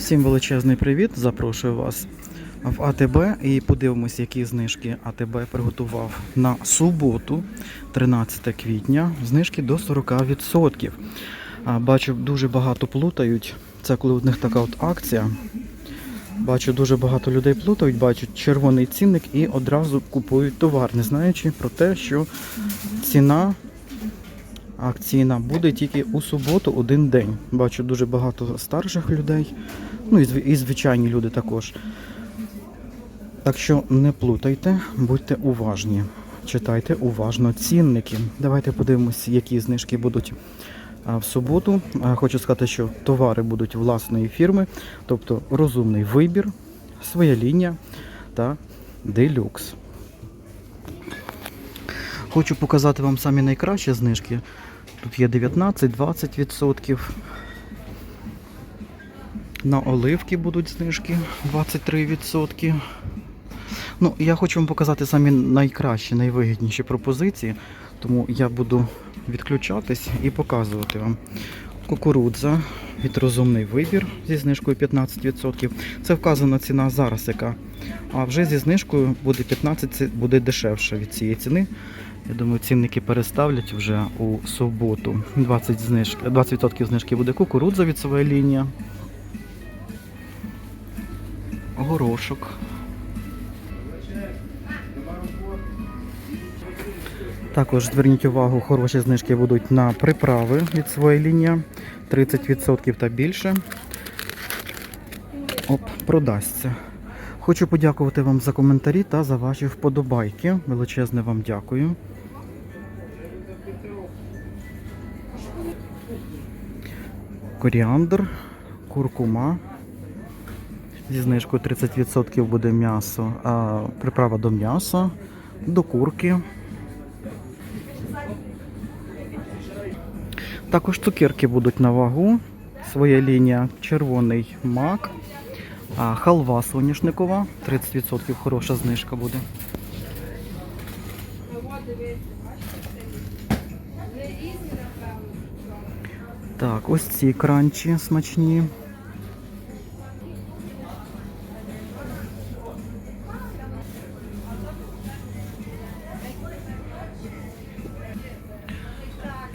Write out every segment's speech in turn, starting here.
Всім величезний привіт! Запрошую вас в АТБ і подивимось, які знижки АТБ приготував на суботу, 13 квітня. Знижки до 40%. Бачу, дуже багато плутають. Це коли у них така от акція. Бачу, дуже багато людей плутають, бачать червоний цінник і одразу купують товар, не знаючи про те, що ціна акційна буде тільки у суботу один день. Бачу дуже багато старших людей, ну і, зв- і звичайні люди також. Так що не плутайте, будьте уважні. Читайте уважно цінники. Давайте подивимося, які знижки будуть в суботу. Хочу сказати, що товари будуть власної фірми, тобто розумний вибір, своя лінія та делюкс. Хочу показати вам самі найкращі знижки. Тут є 19-20%. На оливки будуть знижки 23%. Ну, я хочу вам показати самі найкращі, найвигідніші пропозиції, тому я буду відключатись і показувати вам. Кукурудза від розумний вибір зі знижкою 15%. Це вказана ціна зараз, яка. А вже зі знижкою буде 15, це буде дешевше від цієї ціни. Я думаю, цінники переставлять вже у суботу. 20%, знижки, 20% знижки буде кукурудза від своєї лінії. Горошок. Також зверніть увагу, хороші знижки будуть на приправи від своєї лінії. 30% та більше. Оп, продасться. Хочу подякувати вам за коментарі та за ваші вподобайки. Величезне вам дякую. Коріандр, куркума. Зі знижкою 30% буде м'ясо, а приправа до м'яса, до курки. Також цукерки будуть на вагу. Своя лінія червоний мак, а халва соняшникова, 30% хороша знижка буде. Так, ось ці кранчі смачні.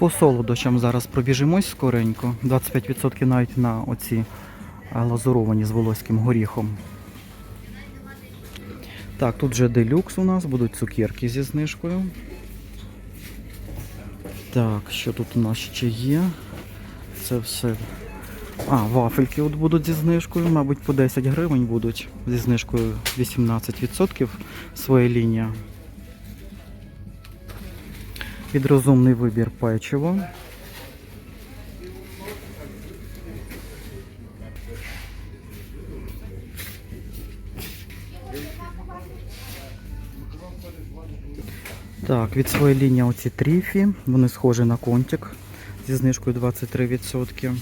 По солодощам зараз пробіжимось скоренько. 25% навіть на оці лазуровані з волоським горіхом. Так, тут вже делюкс у нас, будуть цукерки зі знижкою. Так, що тут у нас ще є? Це все. А, вафельки от будуть зі знижкою, мабуть, по 10 гривень будуть зі знижкою 18% своя лінія. Під розумний вибір печиво. Так, від своєї лінії оці тріфі, вони схожі на контик зі знижкою 23%.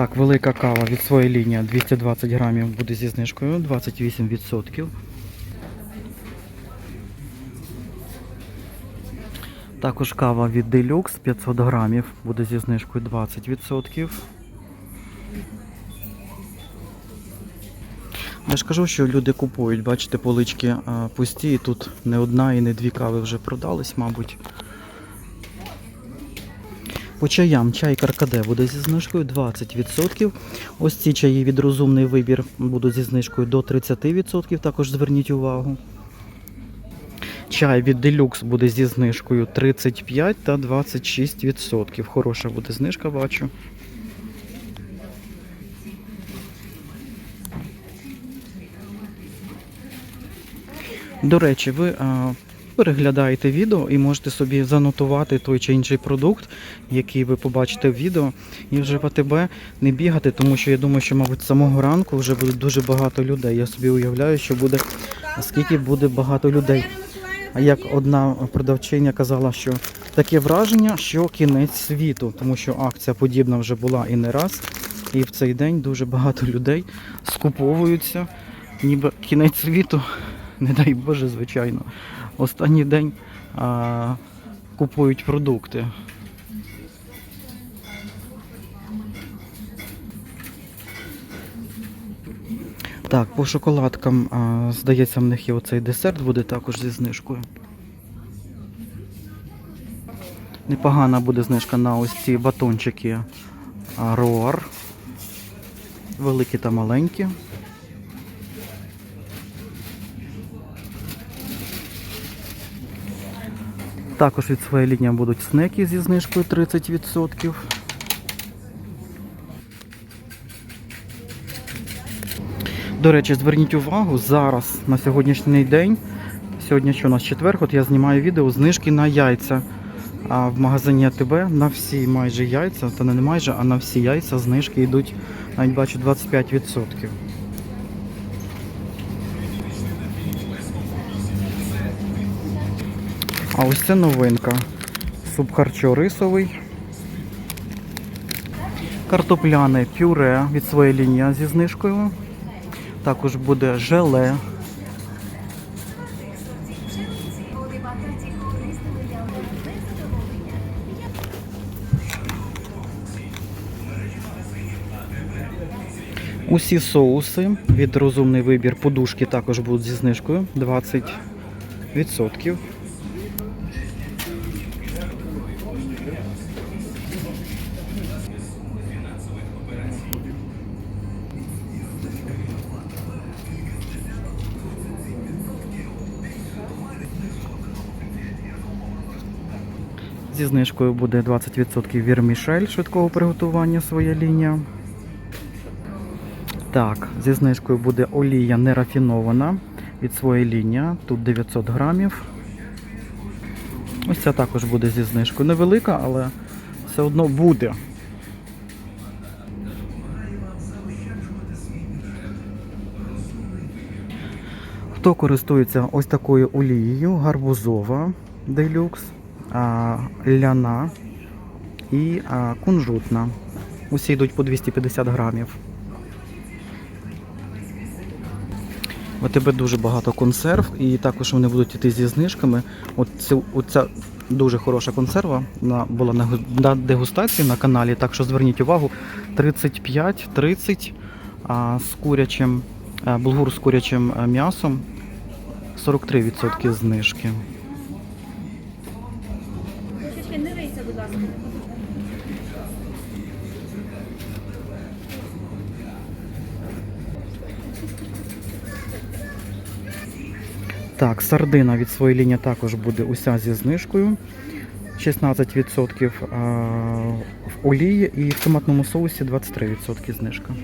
Так, велика кава від своєї лінії 220 грамів буде зі знижкою 28%. Також кава від Deluxe 500 грамів буде зі знижкою 20%. Я ж кажу, що люди купують, бачите, полички пусті, і тут не одна і не дві кави вже продались, мабуть. По чаям чай каркаде буде зі знижкою 20%. Ось ці чаї від розумний вибір будуть зі знижкою до 30%, також зверніть увагу. Чай від Deluxe буде зі знижкою 35 та 26%. Хороша буде знижка, бачу. До речі, ви а, переглядаєте відео і можете собі занотувати той чи інший продукт, який ви побачите в відео, і вже в АТБ не бігати, тому що я думаю, що, мабуть, з самого ранку вже буде дуже багато людей. Я собі уявляю, що буде скільки буде багато людей. А як одна продавчиня казала, що таке враження, що кінець світу, тому що акція подібна вже була і не раз. І в цей день дуже багато людей скуповуються, ніби кінець світу, не дай Боже, звичайно. Останній день а, купують продукти. Так, по шоколадкам, а, здається, в них є оцей десерт, буде також зі знижкою. Непогана буде знижка на ось ці батончики Роар. Великі та маленькі. Також від своєї лінії будуть снеки зі знижкою 30%. До речі, зверніть увагу, зараз на сьогоднішній день, сьогодні що у нас четвер, от я знімаю відео знижки на яйця. А в магазині АТБ на всі майже яйця, та не майже, а на всі яйця знижки йдуть, навіть бачу, 25%. А ось це новинка. Суп харчо рисовий. Картопляне пюре від своєї лінії зі знижкою. Також буде желе. Усі соуси від розумний вибір подушки також будуть зі знижкою 20%. Зі знижкою буде 20% вірмішель швидкого приготування своя лінія. Так, зі знижкою буде олія нерафінована від своєї лінії. Тут 900 грамів. Ось ця також буде зі знижкою. Невелика, але все одно буде. Хто користується ось такою олією, гарбузова делюкс, ляна і кунжутна. Усі йдуть по 250 грамів. В тебе дуже багато консерв, і також вони будуть йти зі знижками. Оця дуже хороша консерва була на, на дегустації на каналі, так що зверніть увагу, 35-30 з курячим, булгур з курячим м'ясом, 43% знижки. Так, сардина від своєї лінії також буде уся зі знижкою. 16% в олії і в томатному соусі 23% знижка.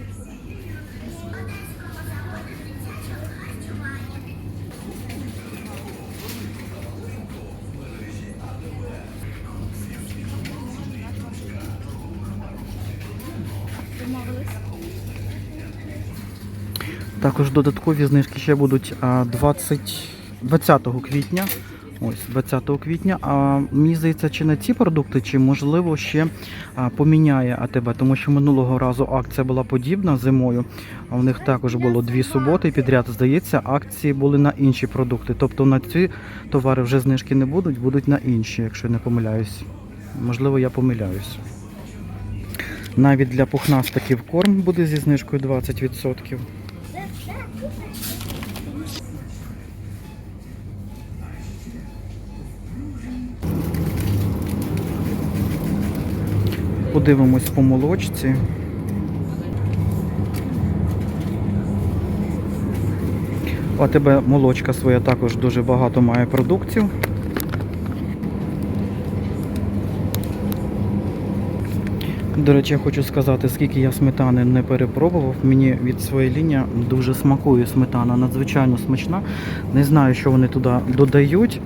Також додаткові знижки ще будуть а, 20, 20 квітня. Ось 20 квітня. А мені здається, чи на ці продукти, чи можливо ще поміняє АТБ, тому що минулого разу акція була подібна зимою. А у них також було дві суботи підряд. Здається, акції були на інші продукти. Тобто на ці товари вже знижки не будуть, будуть на інші, якщо не помиляюсь. Можливо, я помиляюсь. Навіть для пухнастиків корм буде зі знижкою 20%. Подивимось по молочці. У тебе молочка своя також дуже багато має продуктів. До речі, я хочу сказати, скільки я сметани не перепробував. Мені від своєї лінії дуже смакує сметана, надзвичайно смачна. Не знаю, що вони туди додають.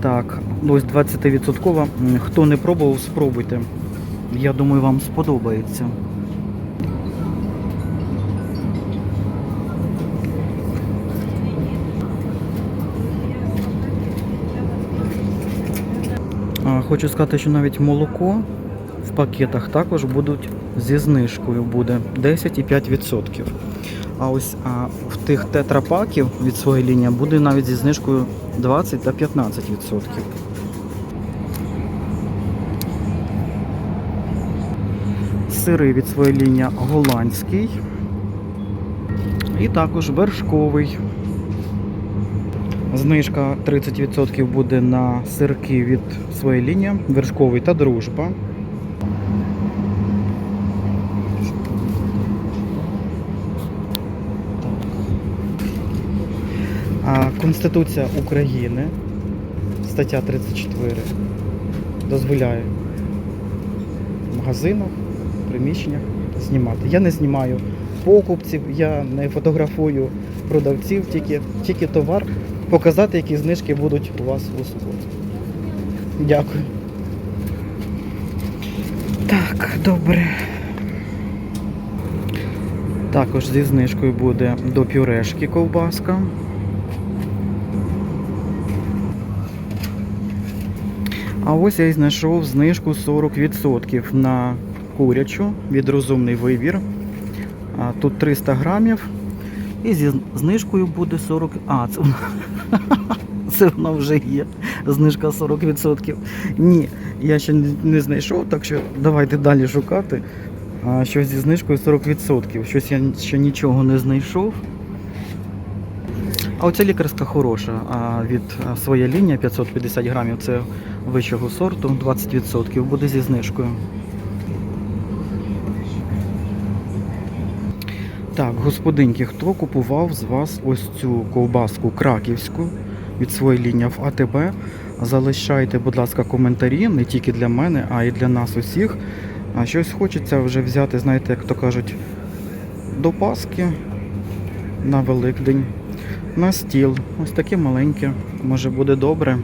Так, ось 20%. Хто не пробував, спробуйте. Я думаю, вам сподобається. Хочу сказати, що навіть молоко в пакетах також будуть зі знижкою буде 10,5%. А ось а, в тих тетрапаків від своєї лінії буде навіть зі знижкою 20 та 15 Сири від своєї лінії голландський. І також вершковий. Знижка 30% буде на сирки від своєї лінії, вершковий та дружба. Конституція України, стаття 34, дозволяє в магазинах, приміщеннях знімати. Я не знімаю покупців, я не фотографую продавців, тільки, тільки товар, показати, які знижки будуть у вас у суботу. Дякую. Так, добре. Також зі знижкою буде до пюрешки ковбаска. А ось я і знайшов знижку 40% на курячу від розумний вибір. Тут 300 грамів. І зі знижкою буде 40. А, це, вона- це вона вже є. Знижка 40%. Ні, я ще не- знайшов, так що давайте далі шукати. Щось зі знижкою 40%. Щось я ще нічого не знайшов. А оця лікарська хороша. Від своя лінія 550 грамів це вищого сорту, 20% буде зі знижкою. Так, господинки, хто купував з вас ось цю ковбаску краківську від своєї лінії в АТБ? Залишайте, будь ласка, коментарі не тільки для мене, а й для нас усіх. А щось хочеться вже взяти, знаєте, як то кажуть, до Пасхи на Великдень, на стіл. Ось таке маленьке, може буде добре.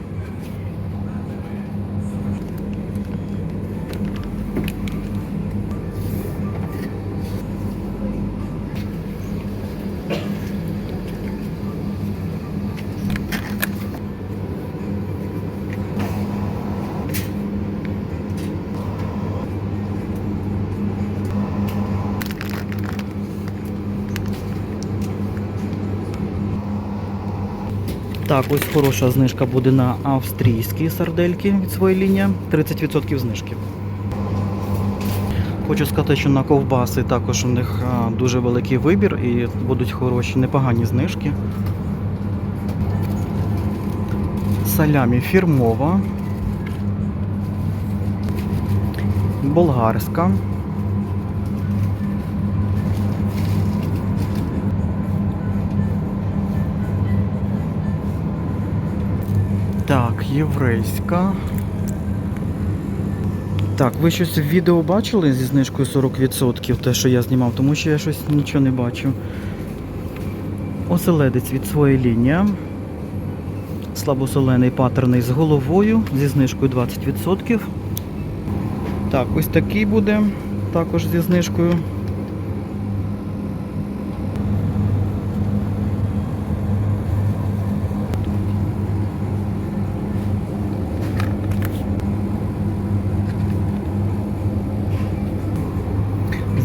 Так, ось хороша знижка буде на австрійські сардельки від своєї лінії. 30% знижки. Хочу сказати, що на ковбаси також у них дуже великий вибір і будуть хороші, непогані знижки. Салямі фірмова. Болгарська. Так, єврейська. Так, ви щось в відео бачили зі знижкою 40%, те, що я знімав, тому що я щось нічого не бачу. Оселедець від своєї лінії. Слабосолений патерний з головою зі знижкою 20%. Так, ось такий буде також зі знижкою.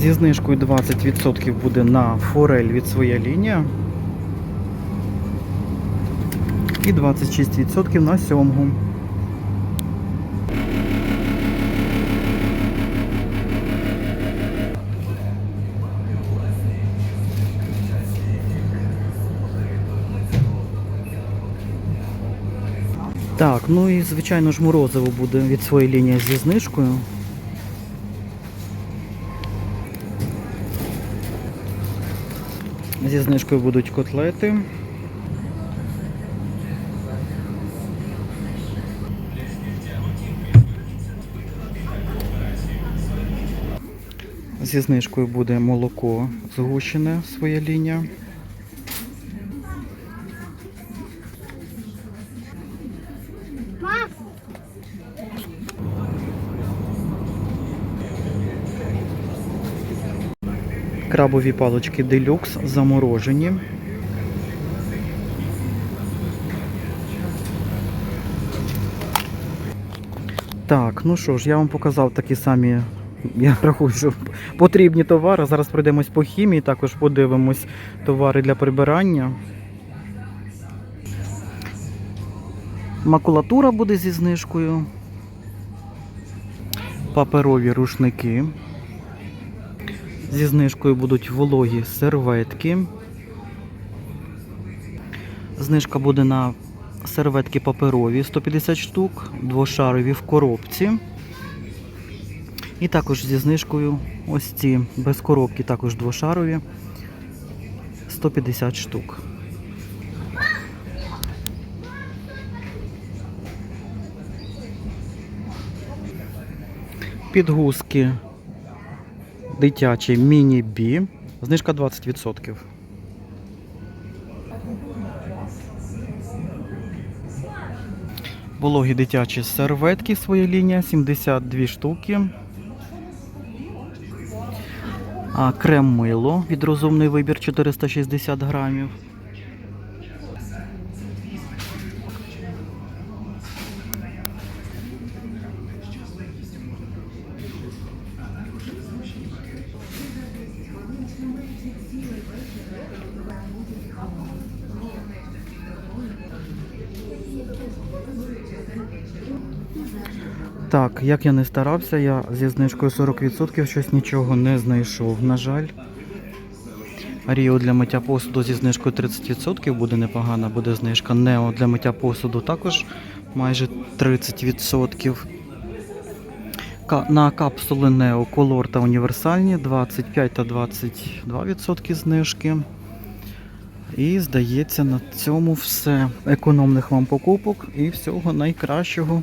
Зі знижкою 20% буде на форель від своя лінія. І 26% на сьомгу. Так, ну і звичайно ж морозиво буде від своєї лінії зі знижкою. Зі знижкою будуть котлети. Зі знижкою буде молоко згущене своя лінія. Крабові палички делюкс заморожені. Так, ну що ж, я вам показав такі самі Я рахую, що потрібні товари. Зараз пройдемось по хімії, також подивимось товари для прибирання. Макулатура буде зі знижкою. Паперові рушники. Зі знижкою будуть вологі серветки. Знижка буде на серветки паперові 150 штук, двошарові в коробці. І також зі знижкою ось ці без коробки, також двошарові 150 штук. Підгузки дитячі міні-бі. Знижка 20%. Вологі дитячі серветки своя лінія 72 штуки. А крем мило від розумний вибір 460 грамів. Як я не старався, я зі знижкою 40% щось нічого не знайшов, на жаль. Ріо для миття посуду зі знижкою 30% буде непогана, буде знижка. Нео для миття посуду також майже 30%. На капсули Нео Color та універсальні 25 та 22% знижки. І здається, на цьому все. Економних вам покупок і всього найкращого.